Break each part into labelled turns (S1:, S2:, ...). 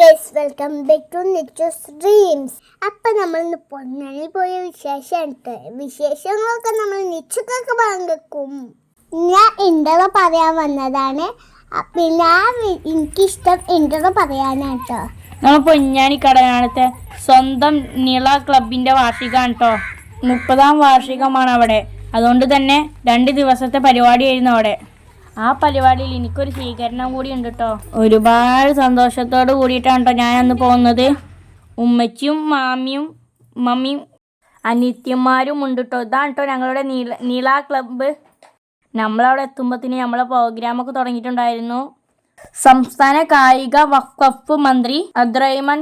S1: Guys welcome back to നിച്ചോസ് dreams അപ്പൊ നമ്മൾ ഇന്ന് പൊന്നാനി പോയ വിശേഷമാണ് വിശേഷങ്ങളൊക്കെ നമ്മൾ നിച്ചുക്കൊക്കെ പങ്കെടുക്കും. ഞാൻ ഇന്റർ പറയാൻ വന്നതാണ്. പിന്നെ എനിക്കിഷ്ടം ഇന്റർ പറയാനാട്ടോ
S2: നമ്മൾ പൊന്നാനി കടയാണത്തെ സ്വന്തം നീള ക്ലബിന്റെ വാർഷികമാണ് കേട്ടോ മുപ്പതാം വാർഷികമാണ് അവിടെ. അതുകൊണ്ട് തന്നെ രണ്ട് ദിവസത്തെ പരിപാടിയായിരുന്നു അവിടെ. ആ പരിപാടിയിൽ എനിക്കൊരു സ്വീകരണം കൂടി ഉണ്ട് കേട്ടോ ഒരുപാട് സന്തോഷത്തോട് കൂടിയിട്ടാണ് കേട്ടോ ഞാൻ അന്ന് പോകുന്നത്. ഉമ്മച്ചിയും മാമിയും മമ്മിയും അനിത്യന്മാരും ഉണ്ട് കേട്ടോ ഇതാണ് കേട്ടോ ഞങ്ങളുടെ നീല നീള ക്ലബ്ബ്. നമ്മളവിടെ എത്തുമ്പോഴത്തേന് നമ്മളെ പ്രോഗ്രാമൊക്കെ തുടങ്ങിയിട്ടുണ്ടായിരുന്നു. സംസ്ഥാന കായിക വഖഫ് മന്ത്രി അബ്ദുറഹിമാൻ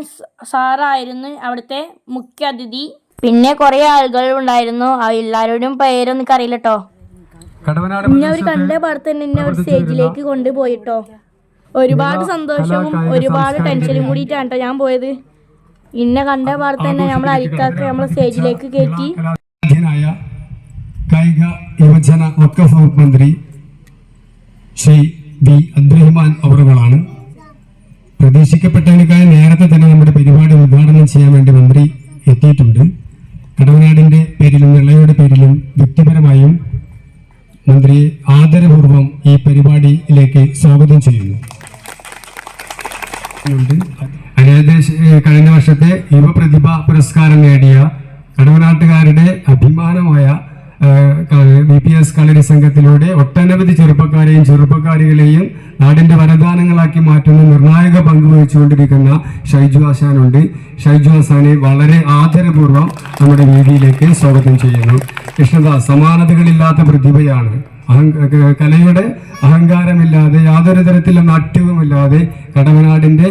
S2: സാറായിരുന്നു അവിടുത്തെ മുഖ്യ അതിഥി. പിന്നെ കുറേ ആളുകൾ ഉണ്ടായിരുന്നു. എല്ലാവരുടെയും പേരൊന്നും അറിയില്ല കേട്ടോ അവർ കണ്ട പാടത്ത് തന്നെ എന്നെ ഒരു സ്റ്റേജിലേക്ക് കൊണ്ടുപോയിട്ടോ? ഒരുപാട് സന്തോഷവും ഒരുപാട് ടെൻഷനും കൂടിയിട്ടാണ് കേട്ടോ ഞാൻ പോയത്. ഇന്നെ കണ്ട പാടത്ത് തന്നെ നമ്മൾ അരിക്കാക്ക് നമ്മൾ സ്റ്റേജിലേക്ക് കയറ്റി
S3: കായിക യുവജന വക്കഫ് വകുപ്പ് മന്ത്രി ശ്രീ വി അബ്ദുറഹ്മാൻ അവറുകളാണ്. പ്രതീക്ഷിക്കപ്പെട്ടതിനേക്കാൾ നേരത്തെ തന്നെ നമ്മുടെ പരിപാടി ഉദ്ഘാടനം ചെയ്യാൻ വേണ്ടി മന്ത്രി പുരസ്കാരം നേടിയ കടവനാട്ടുകാരുടെ അഭിമാനമായ ബി പി എസ് കളരി സംഘത്തിലൂടെ ഒട്ടനവധി ചെറുപ്പക്കാരെയും ചെറുപ്പക്കാരികളെയും നാടിന്റെ വരദാനങ്ങളാക്കി മാറ്റുന്ന നിർണായക പങ്ക് വഹിച്ചുകൊണ്ടിരിക്കുന്ന ഷൈജു ആശാനുണ്ട് ഷൈജു ആശാനെ വളരെ ആദരപൂർവം നമ്മുടെ വേദിയിലേക്ക് സ്വാഗതം ചെയ്യുന്നു. കൃഷ്ണദാസ് സമാനതകളില്ലാത്ത പ്രതിഭയാണ്. കലയുടെ അഹങ്കാരമില്ലാതെ യാതൊരു തരത്തിലുള്ള നാട്യവുമില്ലാതെ കടവനാടിന്റെ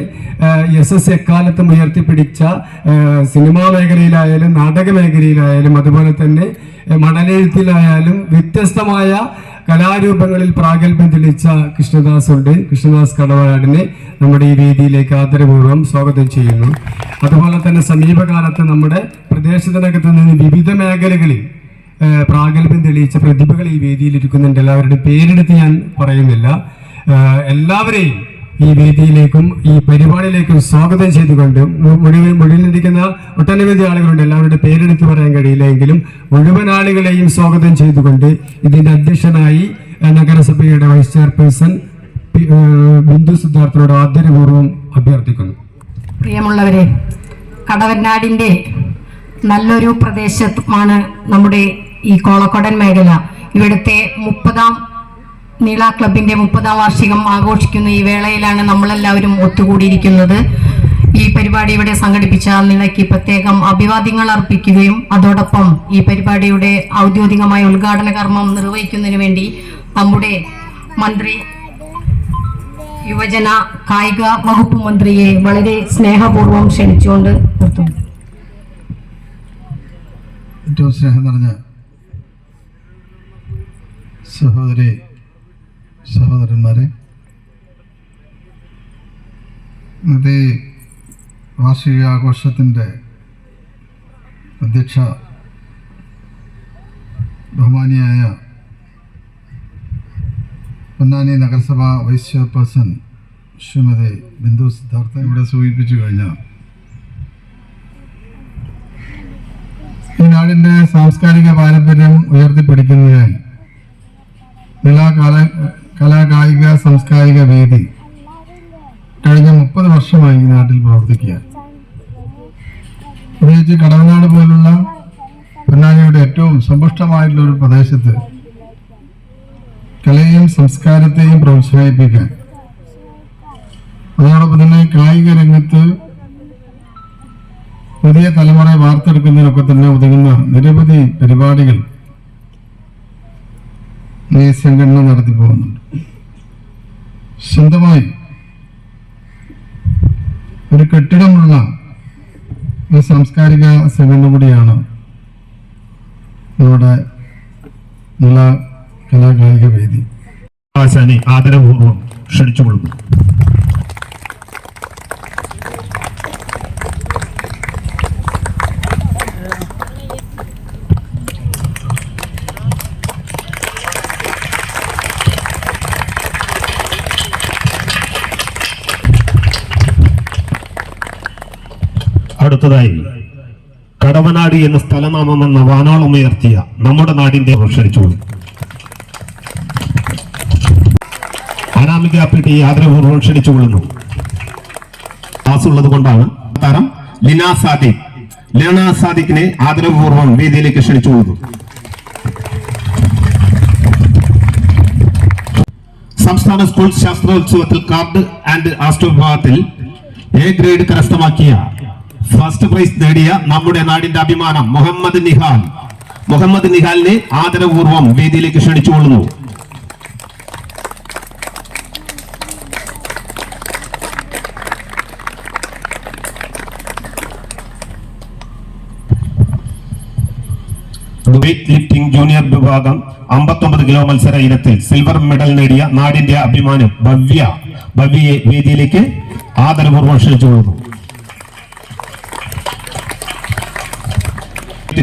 S3: എസ് എസ് എക്കാലത്തും ഉയർത്തിപ്പിടിച്ച സിനിമാ മേഖലയിലായാലും നാടക മേഖലയിലായാലും അതുപോലെ തന്നെ മണലെഴുത്തിലായാലും വ്യത്യസ്തമായ കലാരൂപങ്ങളിൽ പ്രാഗൽഭ്യം തെളിയിച്ച കൃഷ്ണദാസ് ഉണ്ട് കൃഷ്ണദാസ് കടവനാടിനെ നമ്മുടെ ഈ വേദിയിലേക്ക് ആദരപൂർവം സ്വാഗതം ചെയ്യുന്നു. അതുപോലെ തന്നെ സമീപകാലത്ത് നമ്മുടെ പ്രദേശത്തിനകത്ത് നിന്ന് വിവിധ മേഖലകളിൽ പ്രാഗൽഭ്യം തെളിയിച്ച പ്രതിഭകൾ ഈ വേദിയിൽ ഇരിക്കുന്നുണ്ട്. എല്ലാവരുടെയും പേരെടുത്ത് ഞാൻ പറയുന്നില്ല. എല്ലാവരെയും ഈ വേദിയിലേക്കും ഈ പരിപാടിയിലേക്കും സ്വാഗതം ചെയ്തുകൊണ്ട് മുഴുവൻ മുഴുവനിരിക്കുന്ന ഒട്ടനവധി ആളുകളുണ്ട്. എല്ലാവരുടെ പേരെടുത്ത് പറയാൻ കഴിയില്ല എങ്കിലും മുഴുവൻ ആളുകളെയും സ്വാഗതം ചെയ്തുകൊണ്ട് ഇതിന്റെ അധ്യക്ഷനായി നഗരസഭയുടെ വൈസ് ചെയർപേഴ്സൺ ബിന്ദു സിദ്ധാർത്ഥനോട് ആദരപൂർവം അഭ്യർത്ഥിക്കുന്നു.
S4: പ്രിയമുള്ളവരെ കടവനാടിന്റെ നല്ലൊരു പ്രദേശമാണ് നമ്മുടെ ഈ കോളക്കോടൻ മേഖല ഇവിടുത്തെ മുപ്പതാം നീള ക്ലബിന്റെ മുപ്പതാം വാർഷികം ആഘോഷിക്കുന്ന ഈ വേളയിലാണ് നമ്മളെല്ലാവരും ഒത്തുകൂടിയിരിക്കുന്നത്. ഈ പരിപാടി ഇവിടെ സംഘടിപ്പിച്ച നിളയ്ക്ക് പ്രത്യേകം അഭിവാദ്യങ്ങൾ അർപ്പിക്കുകയും അതോടൊപ്പം ഈ പരിപാടിയുടെ ഔദ്യോഗികമായ ഉദ്ഘാടന കർമ്മം നിർവഹിക്കുന്നതിന് വേണ്ടി നമ്മുടെ മന്ത്രി യുവജന കായിക വകുപ്പ് മന്ത്രിയെ വളരെ സ്നേഹപൂർവം ക്ഷണിച്ചുകൊണ്ട് നിർത്തുന്നു.
S5: ഏറ്റവും സ്നേഹം നിറഞ്ഞ സഹോദരി സഹോദരന്മാരെ ഇന്നത്തെ വാർഷിക ആഘോഷത്തിന്റെ അധ്യക്ഷ ബഹുമാനിയായ പൊന്നാനി നഗരസഭ വൈസ് ചെയർപേഴ്സൺ ശ്രീമതി ബിന്ദു സിദ്ധാർത്ഥ. ഇവിടെ സൂചിപ്പിച്ചു കഴിഞ്ഞ ഈ നാടിന്റെ സാംസ്കാരിക പാരമ്പര്യം ഉയർത്തിപ്പിടിക്കുന്നതിന് നില കല കലാ സാംസ്കാരിക വേദി കഴിഞ്ഞ മുപ്പത് വർഷമായി ഈ നാട്ടിൽ പ്രവർത്തിക്കുക. പ്രത്യേകിച്ച് കടവനാട് പോലുള്ള പൊന്നാനിയുടെ ഏറ്റവും സമ്പുഷ്ടമായിട്ടുള്ള ഒരു പ്രദേശത്ത് കലയെയും സംസ്കാരത്തെയും പ്രോത്സാഹിപ്പിക്കാൻ. അതോടൊപ്പം തന്നെ കായിക രംഗത്ത് പുതിയ തലമുറയെ വാർത്തെടുക്കുന്നതിനൊക്കെ തന്നെ ഒതുങ്ങുന്ന നിരവധി പരിപാടികൾ സംഘടന നടത്തി പോകുന്നുണ്ട്. സ്വന്തമായി ഒരു കെട്ടിടമുള്ള ഒരു സാംസ്കാരിക സംഘടന കൂടിയാണ് നമ്മുടെ കലാകായിക വേദി.
S6: ആശാനെ ആദരപൂർവം ക്ഷണിച്ചുകൊള്ളുന്നു. അടുത്തതായി കടവനാട് എന്ന സ്ഥലനാമം എന്ന വാനോളം ഉയർത്തിയ നമ്മുടെ നാടിന്റെ ക്ഷണിച്ചോളൂ അനാമിക പി ടി ആദരപൂർവം ക്ഷണിച്ചുകൊള്ളുന്നു ക്ലാസ് ഉള്ളത് കൊണ്ടാണ് താരം ലിന സാദിഖ്. ലിന സാദിഖിനെ ആദരപൂർവം വേദിയിലേക്ക് ക്ഷണിച്ചുകൊള്ളുന്നു. സംസ്ഥാന സ്കൂൾ ശാസ്ത്രോത്സവത്തിൽ കാർഡ് ആൻഡ് ആസ്റ്റോ വിഭാഗത്തിൽ എ ഗ്രേഡ് കരസ്ഥമാക്കിയ ഫസ്റ്റ് പ്രൈസ് നേടിയ നമ്മുടെ നാടിന്റെ അഭിമാനം മുഹമ്മദ് നിഹാൽ. മുഹമ്മദ് നിഹാലിനെ ആദരപൂർവം വേദിയിലേക്ക് ക്ഷണിച്ചുകൊള്ളുന്നു. വെയ്റ്റ് ജൂനിയർ വിഭാഗം 59 കിലോ മത്സര ഇനത്തിൽ സിൽവർ മെഡൽ നേടിയ നാടിന്റെ അഭിമാനം ഭവ്യ. ഭവ്യയെ വേദിയിലേക്ക് ആദരപൂർവം ക്ഷണിച്ചുകൊള്ളുന്നു.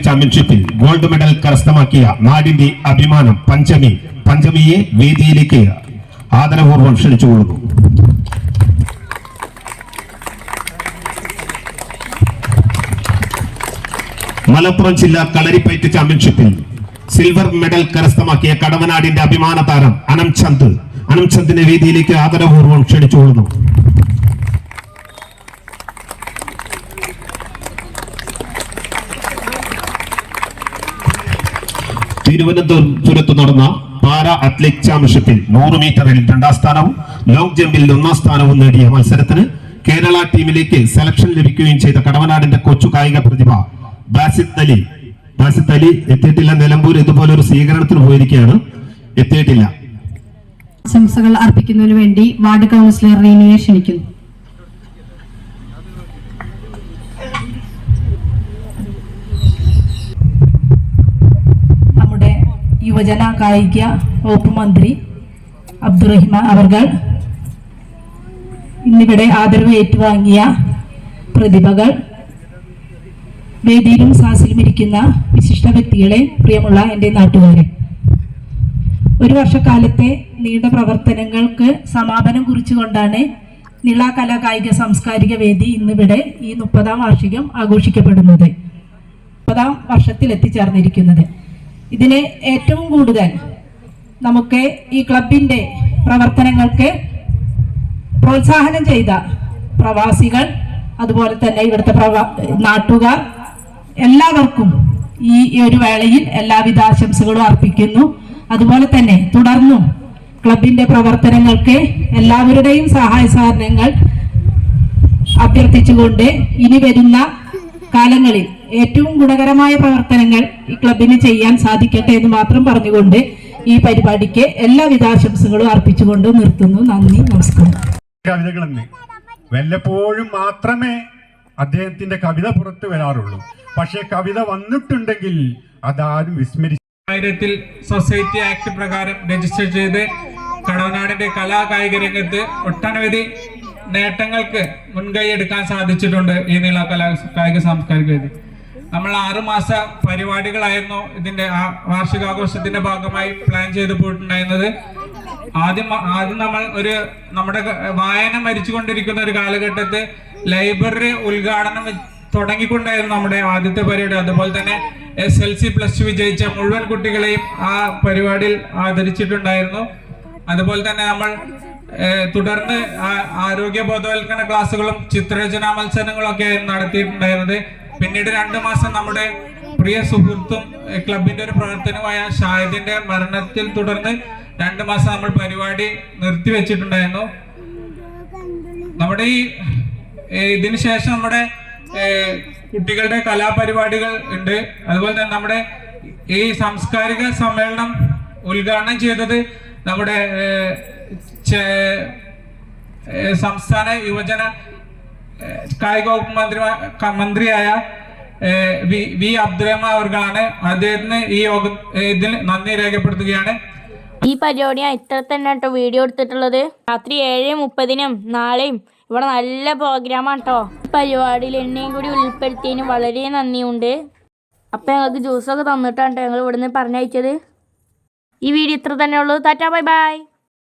S6: ചാമ്പ്യൻഷിപ്പിൽ ഗോൾഡ് മെഡൽ കരസ്ഥമാക്കിയ നാടിന്റെ അഭിമാനം പഞ്ചമി പഞ്ചമിയെ വേദിയിലേക്ക് ആദരപൂർവം ക്ഷണിച്ചുകൊള്ളുന്നു മലപ്പുറം ജില്ലാ കളരിപ്പയറ്റ് ചാമ്പ്യൻഷിപ്പിൽ സിൽവർ മെഡൽ കരസ്ഥമാക്കിയ കടവനാടിന്റെ അഭിമാന താരം അനംചന്ദ്. അനംചന്ദിനെ വേദിയിലേക്ക് ആദരപൂർവം ക്ഷണിച്ചുകൊള്ളുന്നു തിരുവനന്തപുരത്ത് നടന്ന പാര അത്ലറ്റിക് ചാമ്പ്യൻഷിപ്പിൽ നൂറ് മീറ്ററിൽ രണ്ടാം സ്ഥാനവും ലോങ് ജമ്പിൽ ഒന്നാം സ്ഥാനവും നേടിയ മത്സരത്തിന് കേരള ടീമിലേക്ക് സെലക്ഷൻ ലഭിക്കുകയും ചെയ്ത കടവനാടിന്റെ കൊച്ചു കായിക പ്രതിഭ ബാസിത് അലി. ബാസിത് അലി എത്തിയിട്ടില്ല. നിലമ്പൂർ ഇതുപോലെ ഒരു സ്വീകരണത്തിന് പോയിരിക്കുകയാണ്. എത്തിയിട്ടില്ല.
S4: ആശംസകൾ അർപ്പിക്കുന്നതിന് വേണ്ടി വാർഡ് കൗൺസിലർ റീനിയെ ക്ഷണിക്കുന്നു. യുവജന കായിക വകുപ്പ് മന്ത്രി അബ്ദുറഹിമാൻ അവർകൾ ഇന്നിവിടെ ആദരവ് ഏറ്റുവാങ്ങിയ പ്രതിഭകൾ വേദിയിലും സാസിലും ഇരിക്കുന്ന വിശിഷ്ട വ്യക്തികളെ പ്രിയമുള്ള എന്റെ നാട്ടുകാരെ. ഒരു വർഷക്കാലത്തെ നീണ്ട പ്രവർത്തനങ്ങൾക്ക് സമാപനം കുറിച്ചുകൊണ്ടാണ് നിള കലാ കായിക സാംസ്കാരിക വേദി ഇന്നിവിടെ ഈ മുപ്പതാം വാർഷികം ആഘോഷിക്കപ്പെടുന്നത്. മുപ്പതാം വർഷത്തിൽ എത്തിച്ചേർന്നിരിക്കുന്നത് ഇതിന് ഏറ്റവും കൂടുതൽ നമുക്ക് ഈ ക്ലബിന്റെ പ്രവർത്തനങ്ങൾക്ക് പ്രോത്സാഹനം ചെയ്ത പ്രവാസികൾ അതുപോലെ തന്നെ ഇവിടുത്തെ പ്രവാ നാട്ടുകാർ എല്ലാവർക്കും ഈ ഒരു വേളയിൽ എല്ലാവിധ ആശംസകളും അർപ്പിക്കുന്നു. അതുപോലെ തന്നെ തുടർന്നും ക്ലബിന്റെ പ്രവർത്തനങ്ങൾക്ക് എല്ലാവരുടെയും സഹായ സഹകരണങ്ങൾ അഭ്യർത്ഥിച്ചുകൊണ്ട് ഇനി വരുന്ന കാലങ്ങളിൽ ഏറ്റവും ഗുണകരമായ പ്രവർത്തനങ്ങൾ ഈ ക്ലബിന് ചെയ്യാൻ സാധിക്കട്ടെ എന്ന് മാത്രം പറഞ്ഞുകൊണ്ട് ഈ പരിപാടിക്ക് എല്ലാവിധ ആശംസകളും അർപ്പിച്ചുകൊണ്ട് നിർത്തുന്നു. നന്ദി നമസ്കാരം.
S7: കവിതകളെന്ന് വല്ലപ്പോഴും മാത്രമേ അദ്ദേഹത്തിന്റെ കവിത പുറത്തു വരാറുള്ളൂ. പക്ഷെ കവിത വന്നിട്ടുണ്ടെങ്കിൽ അതാരും വിസ്മരിച്ചു
S8: ആയിരത്തിൽ സൊസൈറ്റി ആക്ട് പ്രകാരം രജിസ്റ്റർ ചെയ്ത് കടവനാടിന്റെ കലാ കായിക രംഗത്ത് ഒട്ടനവധി നേട്ടങ്ങൾക്ക് മുൻകൈ എടുക്കാൻ സാധിച്ചിട്ടുണ്ട് ഈ നീള കലാ കായിക സാംസ്കാരിക വേദി നമ്മൾ ആറുമാസ പരിപാടികളായിരുന്നു ഇതിന്റെ ആ വാർഷികാഘോഷത്തിന്റെ ഭാഗമായി പ്ലാൻ ചെയ്ത് പോയിട്ടുണ്ടായിരുന്നത്. ആദ്യം ആദ്യം നമ്മൾ ഒരു നമ്മുടെ വായന മരിച്ചുകൊണ്ടിരിക്കുന്ന ഒരു കാലഘട്ടത്തിൽ ലൈബ്രറി ഉദ്ഘാടനം തുടങ്ങിക്കൊണ്ടായിരുന്നു നമ്മുടെ ആദ്യത്തെ പരിപാടി. അതുപോലെ തന്നെ S L C plus two വിജയിച്ച മുഴുവൻ കുട്ടികളെയും ആ പരിപാടിയിൽ ആദരിച്ചിട്ടുണ്ടായിരുന്നു. അതുപോലെ തന്നെ നമ്മൾ തുടർന്ന് ആരോഗ്യ ബോധവൽക്കരണ ക്ലാസ്സുകളും ചിത്രരചനാ മത്സരങ്ങളും ഒക്കെ നടത്തിയിട്ടുണ്ടായിരുന്നത്. പിന്നീട് രണ്ടു മാസം നമ്മുടെ പ്രിയ സുഹൃത്തും ക്ലബിന്റെ ഒരു പ്രവർത്തനമായ ഷാഹിദിന്റെ മരണത്തിൽ തുടർന്ന് രണ്ടു മാസം നമ്മൾ പരിപാടി നിർത്തിവെച്ചിട്ടുണ്ടായിരുന്നു നമ്മുടെ ഈ ഇതിന് ശേഷം നമ്മുടെ കുട്ടികളുടെ കലാപരിപാടികൾ ഉണ്ട്. അതുപോലെ തന്നെ നമ്മുടെ ഈ സാംസ്കാരിക സമ്മേളനം ഉദ്ഘാടനം ചെയ്തത് നമ്മുടെ സംസ്ഥാന യുവജന കായിക വകുപ്പ് മന്ത്രി മന്ത്രിയായ വി വി അബ്ദുറഹ്മാൻ അവർക്കാണ് അദ്ദേഹത്തിന് ഈ യോഗ ഇതിൽ നന്ദി രേഖപ്പെടുത്തുകയാണ്.
S2: ഈ പരിപാടി ഇത്ര തന്നെ കേട്ടോ വീഡിയോ എടുത്തിട്ടുള്ളത്. രാത്രി ഏഴ് മുപ്പതിനും നാളെയും ഇവിടെ നല്ല പ്രോഗ്രാമാണ് കേട്ടോ. പരിപാടിയിൽ എന്നെയും കൂടി ഉൾപ്പെടുത്തിയതിന് വളരെ നന്ദിയുണ്ട്. അപ്പം ഞങ്ങൾക്ക് ജ്യൂസൊക്കെ തന്നിട്ടാണ് ഞങ്ങൾ ഇവിടുന്ന് പറഞ്ഞയച്ചത്. ഈ വീഡിയോ ഇത്ര തന്നെ ഉള്ളൂ. Tata bye bye.